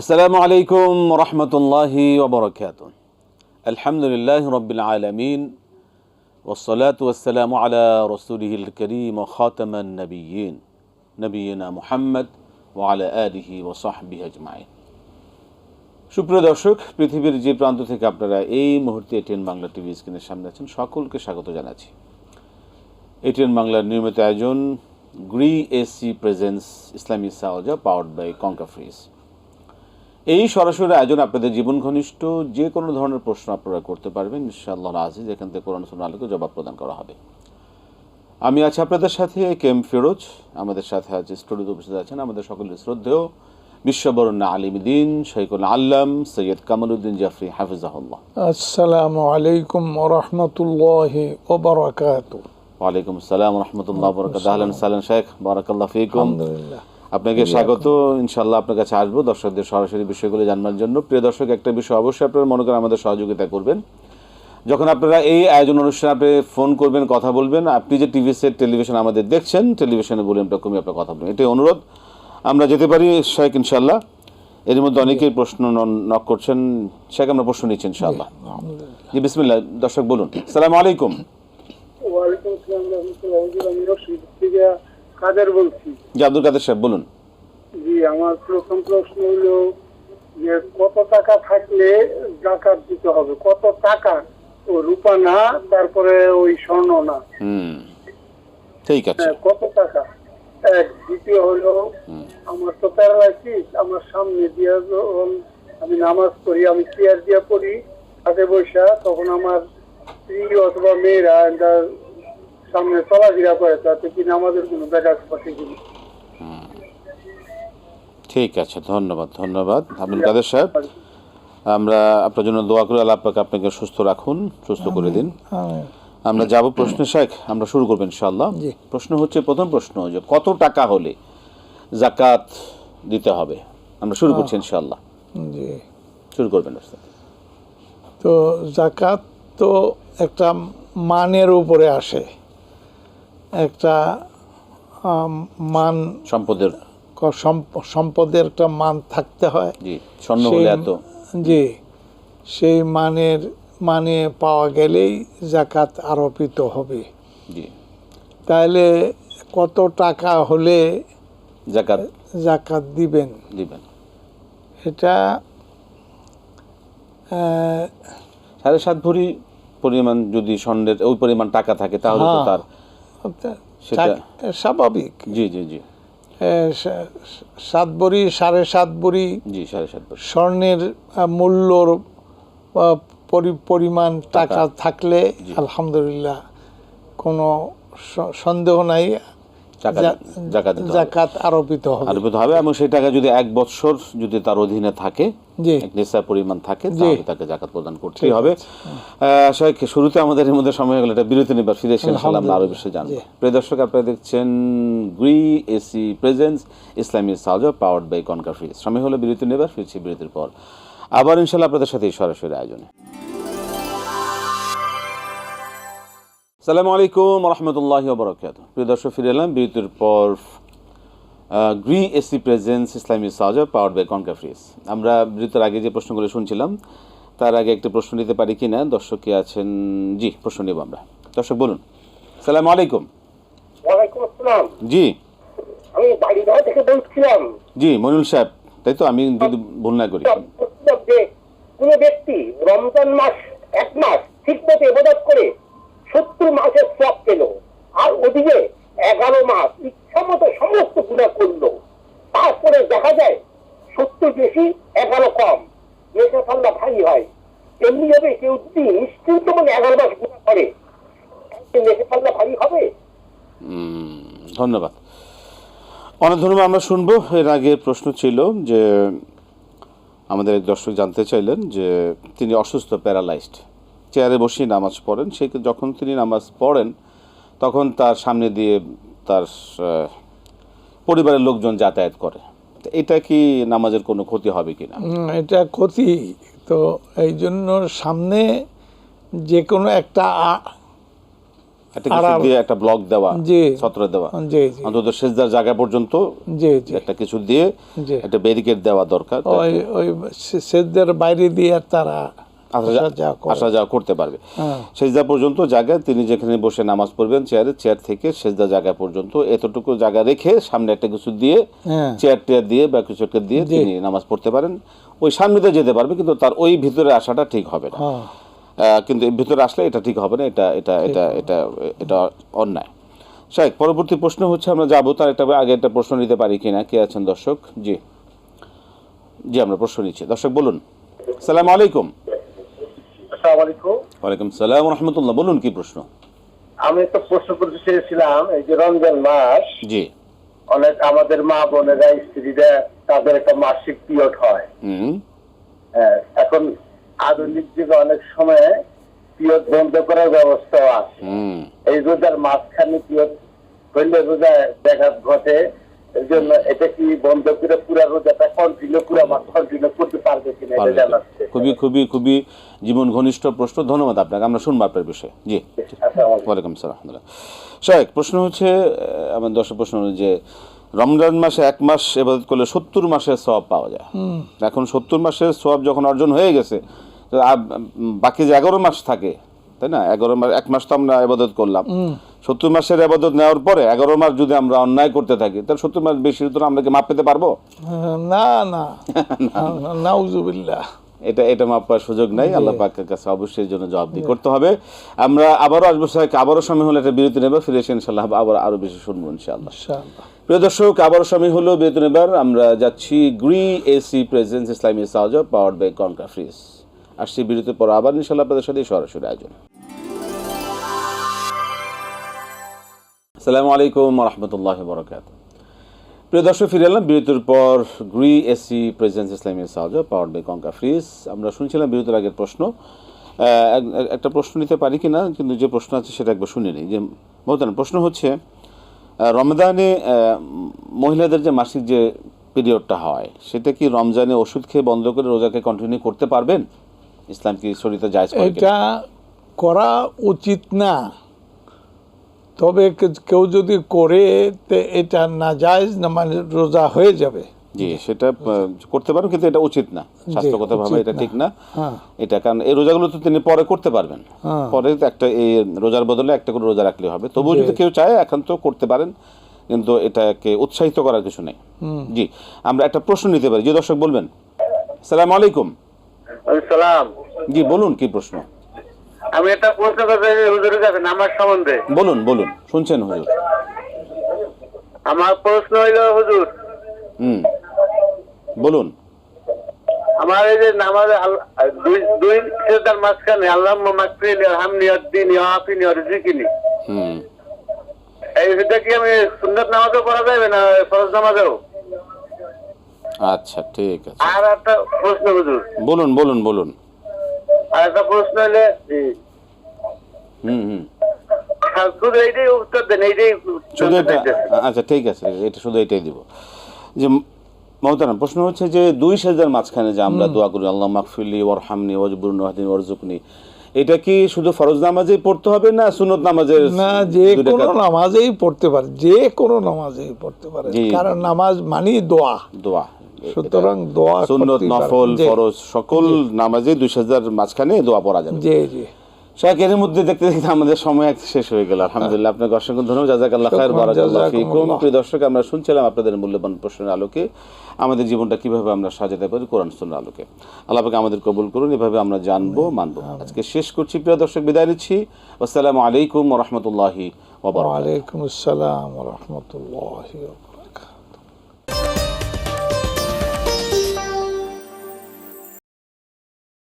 আসসালামু আলাইকুম রহমতুল্লাহি ওবরকাত আলহামদুলিল্লাহ রবিল আলমিন ওসলাত ওসালাম আলা রসুলহিল করিম খাতমান নবীন নবীনা মুহাম্মদ ওয়ালা আলিহি ও সাহবি আজমাইন। সুপ্রিয় দর্শক, পৃথিবীর যে প্রান্ত থেকে আপনারা এই মুহূর্তে এটিএন বাংলা টিভি স্ক্রিনের সামনে আছেন, সকলকে স্বাগত জানাচ্ছি। এটিএন বাংলার নিয়মিত আয়োজন গ্রি এসি প্রেজেন্স ইসলামী সাওজা পাওয়ার্ড বাই কঙ্কা ফ্রিজ এই সরাসরি আয়োজন আপনাদের জীবন ঘনিষ্ঠ যে কোনো ধরনের প্রশ্ন আপনারা করতে পারবেন। ইনশাআল্লাহ আজিজ এখান থেকে কোরআন সুন্নাহ আলোকে জবাব প্রদান করা হবে। আমি আছি আপনাদের সাথে কেম ফিরোজ। আমাদের সাথে আছে স্টুডিওতে উপস্থিত আছেন আমাদের সকলের শ্রদ্ধেয় বিশ্ববরণ্য আলিমদিন শৈকুল আল্লাম সৈয়দ কামালউদ্দিন জাফরি হাফিজাহুল্লাহ। আসসালামু আলাইকুম রহমতুল্লাহ ওবরাকাত ওয়ালাইকুম আসসালাম রহমতুল্লাহ বরকাত আহলান সালাম শেখ বারাকাল্লাহ ফিকুম। আলহামদুলিল্লাহ। আপনাকে স্বাগত। ইনশাল্লাহ আপনার কাছে আসব দর্শকদের সরাসরি বিষয়গুলো জানবার জন্য। প্রিয় দর্শক একটা বিষয় অবশ্যই আপনারা মনে করেন আমাদের সহযোগিতা করবেন। যখন আপনারা এই আয়োজন অনুষ্ঠানে আপনি ফোন করবেন কথা বলবেন আপনি যে টিভি সেট টেলিভিশন আমাদের দেখছেন টেলিভিশনে বলে আমরা কমে আপনার কথা বলবেন। এটাই অনুরোধ। আমরা যেতে পারি শেখ ইনশাল্লাহ এর মধ্যে অনেকেই প্রশ্ন নক করছেন। শেখ আমরা প্রশ্ন নিচ্ছি ইনশাল্লাহ জি বিসমিল্লাহ। দর্শক বলুন। সালাম আলাইকুম। ওয়ালাইকুম আসসালাম রহমতুল্লাহ হুজুর আমি রশিদ থেকে কাদের বলছি? জি আব্দুল কাদের সাহেব বলুন। জি আমার প্রথম প্রশ্ন হলো যে কত টাকা থাকলে জাকাত দিতে হবে? কত টাকা? ও রূপা না তারপরে ওই স্বর্ণ না। হুম ঠিক আছে। হ্যাঁ, কত টাকা? এক দ্বিতীয় হলো আমার তো প্যারালাইসিস আমার সামনে দিয়ে আমি নামাজ পড়ি আমি চেয়ার দিয়ে পড়ি হাতে বৈশা তখন আমার স্ত্রী অথবা মেয়েরা সামনে চলাফেরা করে তাতে কি নামাজের কোনো ব্যাঘাত ঘটে কিনা। ঠিক আছে ধন্যবাদ ধন্যবাদ। আব্দুল কাদের সাহেব আমরা আপনার জন্য দোয়া করে আল্লাহ পাক আপনাকে সুস্থ রাখুন সুস্থ করে দিন। আমিন। আমরা যাব প্রশ্ন শেখ আমরা শুরু করব ইনশাআল্লাহ। জি। প্রশ্ন হচ্ছে প্রথম প্রশ্ন যে কত টাকা হলে জাকাত দিতে হবে? আমরা শুরু করছি ইনশাআল্লাহ। জি। শুরু করবেন। তো জাকাত তো একটা মানের উপরে আসে। একটা মান সম্পদের। সম্পদের একটা মান থাকতে হয়। স্বর্ণ হলে এত। জি সেই মানের মানে পাওয়া গেলেই জাকাত আরোপিত হবে। তাহলে কত টাকা হলে জাকাত। জাকাত দিবেন? দিবেন। এটা সাড়ে সাত ভরি পরিমাণ যদি স্বর্ণের ওই পরিমাণ টাকা থাকে তাহলে তো হ্যাঁ। তার সেটা- স্বাভাবিক। জি জি জি। সাত বড়ি সাড়ে সাত বড়ি জি সাড়ে সাত বড়ি। স্বর্ণের মূল্যর পরি- পরিমাণ টাকা থাকলে আলহামদুলিল্লাহ কোনো সন্দেহ নাই। জাকাত দিতে হবে। জাকাত আরোপিত হবে। আরোপিত হবে এবং সেই টাকা যদি এক বছর যদি তার অধীনে থাকে নেশা পরিমাণ থাকে তাহলে তাকে জাকাত প্রদান করতেই হবে। শেখ শুরুতে আমাদের এর মধ্যে সময় গেল এটা বিরতি নিবার ফিরে এসে ইনশাআল্লাহ আমরা আরও বেশি জানব। জি। প্রিয় দর্শক আপনারা দেখছেন Gree AC presence Islami সাউজা powered by সময় হলো বিরতি নেবার ফিরছি বিরতির পর। আবার ইনশাল্লাহ আপনাদের সাথে সরাসরি আয়োজনে। সালামু আলাইকুম রহমতুল্লাহ বরকাত প্রিয় দর্শক ফিরে এলাম বিরতির পর গ্রি এসি প্রেজেন্স ইসলামী সাজা পাওয়ার বাই কনকা ফ্রিজ আমরা বিরতির আগে যে প্রশ্নগুলো শুনছিলাম তার আগে একটি প্রশ্ন নিতে পারি কিনা? দর্শক কি আছেন? জি প্রশ্ন নেব আমরা। দর্শক বলুন। সালাম আলাইকুম। জি। আমি বাড়িঘর থেকে বলছিলাম। জি মনিউল সাহেব তাই তো? আমি যদি ভুল না করি। কোন ব্যক্তি রমজান মাস এক মাস ঠিক মতো করে সত্তর মাসের সব পেল। আর ওদিকে এগারো মাস ইচ্ছা মতো সমস্ত গুণা করল। তারপরে দেখা যায়, সত্তর বেশি, এগারো কম। মেঘা পাল্লা ভারী হয়। এমনি ভাবে কেউ যদি নিশ্চিন্ত মানে এগারো মাস গুণা করে মেঘে পাল্লা ভারী হবে? ধন্যবাদ। অনেক ধন্যবাদ, আমরা শুনব। এর আগে প্রশ্ন ছিল যে, আমাদের দর্শক জানতে চাইলেন যে, তিনি অসুস্থ, প্যারালাইজড। চেয়ারে বসেই নামাজ পড়েন। সে যখন তিনি নামাজ পড়েন তখন তার সামনে দিয়ে তার পরিবারের লোকজন যাতায়াত করে। এটা কি নামাজের কোনো ক্ষতি হবে কিনা উম, এটা ক্ষতি। তো এই জন্য সামনে যে কোনো একটা একটা দিয়ে একটা ব্লক দেওয়া জি। ছত্র দেওয়া। অন্তত সেজদার জায়গা পর্যন্ত একটা কিছু দিয়ে একটা ব্যারিকেড দেওয়া দরকার। ওই ওই সে- সেদের বাইরে দিয়ে তারা আসা যাওয়া করতে পারবে। হ্যাঁ। সেজদা পর্যন্ত জায়গায় তিনি যেখানে বসে নামাজ পড়বেন চেয়ারে চেয়ার থেকে সেজদা জায়গা পর্যন্ত এতটুকু জায়গা রেখে সামনে একটা কিছু দিয়ে হ্যাঁ। চেয়ার টেয়ার দিয়ে বা কিছু একটা দিয়ে তিনি নামাজ পড়তে পারেন। ওই সামনেতে যেতে পারবে কিন্তু তার ওই ভিতরে আসাটা ঠিক হবে না। হ্যাঁ। কিন্তু ভিতরে আসলে এটা ঠিক হবে না এটা এটা এটা এটা এটা অন্যায়। শাহেক পরবর্তী প্রশ্ন হচ্ছে আমরা যাব তার একটা আগে একটা প্রশ্ন নিতে পারি কিনা? কে আছেন দর্শক? জি। জি আমরা প্রশ্ন নিচ্ছি। দর্শক বলুন। সালাম আলাইকুম। আসসালামু আলাইকুম ওয়ালাইকুম সালাম রহমতুল্লাহ। বলুন কি প্রশ্ন? আমি তো প্রশ্ন করতে চেয়েছিলাম এই যে রমজান মাস জি। অনেক আমাদের মা বোনেরা স্ত্রীরা তাদের একটা মাসিক পিরিয়ড হয়। হুম। হ্যাঁ, এখন আধুনিক যুগে অনেক সময় পিরিয়ড বন্ধ করার ব্যবস্থাও আছে। এই রোজার মাঝখানে পিরিয়ড হইলে রোজায় ব্যাঘাত ঘটে। এর জন্য এটা কি বন্ধ করে পুরো রোজাটা কন্টিনিউ পুরো মাস কন্টিনিউ করতে পারবে কিনা এটা খুবই খুবই খুবই জীবন ঘনিষ্ঠ প্রশ্ন। ধন্যবাদ আপনাকে। আমরা শুনব আপনার বিষয়ে। জি ওয়ালাইকুম সালাম আলহামদুলিল্লাহ। শাহেক প্রশ্ন হচ্ছে আহ, আমার দর্শক প্রশ্ন যে রমজান মাসে এক মাস এবাদত করলে সত্তর মাসের সওয়াব পাওয়া যায়। এখন সত্তর মাসের সওয়াব যখন অর্জন হয়ে গেছে বাকি যে এগারো মাস থাকে তাই না? এগারো মাস এক মাস তো আমরা আবাদত করলাম। সত্তর মাসের আবাদত নেওয়ার পরে এগারো মাস যদি আমরা অন্যায় করতে থাকি তাহলে সত্তর মাস বেশি তো আমরা কি মাপ পেতে পারব? না না। নাউজুবিল্লাহ। এটা এটা মাপ পাওয়ার সুযোগ নাই। আল্লাহ পাকের কাছে অবশ্যই এর জন্য জবাবদি করতে হবে। আমরা আবারও আসব সাহেব আবারও সময় হলে একটা বিরতি নেব ফিরে এসে ইনশাল্লাহ আবার আরও বেশি শুনব ইনশাআল্লাহ। ইনশাআল্লাহ। প্রিয় দর্শক আবারও সময় হলো বিরতি নেবার। আমরা যাচ্ছি গ্রি এসি প্রেজেন্স ইসলামী সাহায্য পাওয়ার বাই কনকা ফ্রিজ আসছি বিরতির পর আবার ইনশাল্লাহ আপনাদের সাথে সরাসরি আয়োজন। আসসালামু আলাইকুম রহমতুল্লাহ বরকাত প্রিয় দর্শক ফিরে এলাম বিরতির পর গ্রি এসি প্রেজেন্স ইসলামী সাহায্য পাওয়ার বাই কঙ্কা ফ্রিজ আমরা শুনছিলাম বিরতির আগের প্রশ্ন। এক- এক- একটা প্রশ্ন নিতে পারি কিনা? কিন্তু যে প্রশ্ন আছে সেটা একবার শুনে নিই। যে মহতান প্রশ্ন হচ্ছে আহ, রমজানে মহিলাদের যে মাসিক যে পিরিয়ডটা হয় সেটা কি রমজানে ওষুধ খেয়ে বন্ধ করে রোজাকে কন্টিনিউ করতে পারবেন? ইসলাম কি শরীরে জায়জ এটা করা উচিত না। তবে কেউ যদি করে এটা না যায় না মানে রোজা হয়ে যাবে। জি সেটা করতে পারেন কিন্তু এটা উচিত না। স্বাস্থ্যগতভাবে এটা ঠিক না। হ্যাঁ। এটা কারণ এই রোজাগুলো তো তিনি পরে করতে পারবেন। হ্যাঁ। পরে তো একটা এই রোজার বদলে একটা করে রোজা রাখলে হবে। তবুও যদি কেউ চায় এখন তো করতে পারেন কিন্তু এটাকে উৎসাহিত করার কিছু নেই। জি আমরা একটা প্রশ্ন নিতে পারি। যে দর্শক বলবেন সালাম আলাইকুম। সালাম। জি বলুন কি প্রশ্ন? আমি একটা প্রশ্ন করতে হুজুরের কাছে নামাজ সম্বন্ধে? বলুন বলুন। শুনছেন হুজুর? আমার প্রশ্ন হইল হুজুর। হুম। বলুন। আমার এই যে নামাজ দুই দুই সেদার মাঝখানে আল্লাহ মাকফিল হামনি আদ্দিন ইয়াফিনি হুম। এই সেটা কি আমি সুন্নাত নামাজও পড়া যাবে না ফরজ নামাজও? আচ্ছা ঠিক আছে। আর একটা প্রশ্ন হুজুর। বলুন বলুন বলুন। আর একটা প্রশ্ন হলে হুম হুম। শুধু এইটাই উত্তর দেন এইটাই শুধু এটা আচ্ছা ঠিক আছে এটা শুধু এটাই দিব। যে মহতারাম প্রশ্ন হচ্ছে যে দুই সেজদার মাঝখানে যে আমরা দোয়া করি আল্লাহ মাকফিলি ওর হামনি ওয়াজবুর নাহদিন ওরজুকনি এটা কি শুধু ফরজ নামাজেই পড়তে হবে না সুনত নামাজের না যে কোনো নামাজেই পড়তে পারে যে কোনো নামাজেই পড়তে পারে। কারণ নামাজ মানি দোয়া। দোয়া। সুতরাং দোয়া সুন্নত নফল ফরজ সকল নামাজে দুই মাঝখানে দোয়া পড়া যাবে। জি জি। শাহেক এর মধ্যে দেখতে দেখতে আমাদের সময় শেষ হয়ে গেল। আলহামদুলিল্লাহ আপনাকে অসংখ্য ধন্যবাদ। জাজাকাল্লাহ খায়ের শুকরান, বারাকাল্লাহ ফিকুম। প্রিয় দর্শক আমরা শুনছিলাম আপনাদের মূল্যবান প্রশ্নের আলোকে। আমাদের জীবনটা কীভাবে আমরা সাজাতে পারি কোরআন সুন্নাহর আলোকে। আল্লাহ পাক আমাদের কবুল করুন এভাবে আমরা জানব মানবো। আজকে শেষ করছি। প্রিয় দর্শক বিদায় নিচ্ছি। আসসালামু আলাইকুম ওয়া রাহমাতুল্লাহি ওয়া বারাকাতুহু ওয়ালাইকুম আসসালাম রহমতুল্লাহ